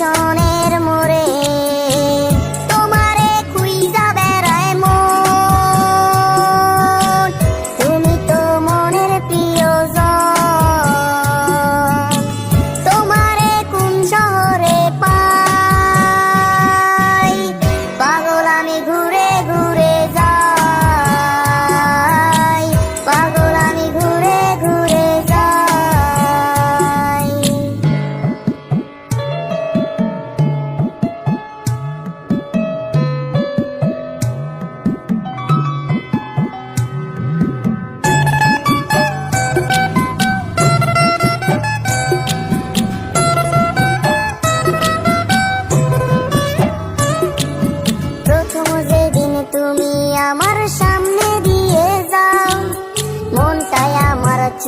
on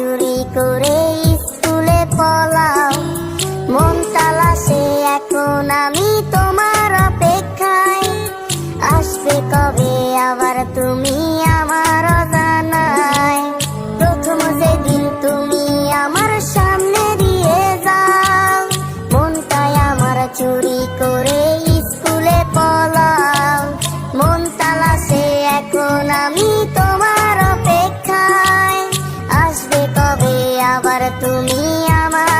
চুরি করে তুমি আমার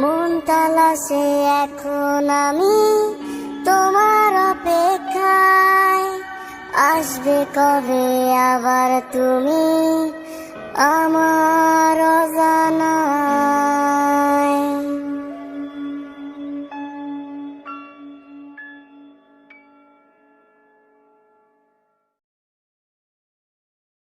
মন তালাশে এখন আমি তোমার অপেক্ষায়। আসবে কবে আবার তুমি আমার জানা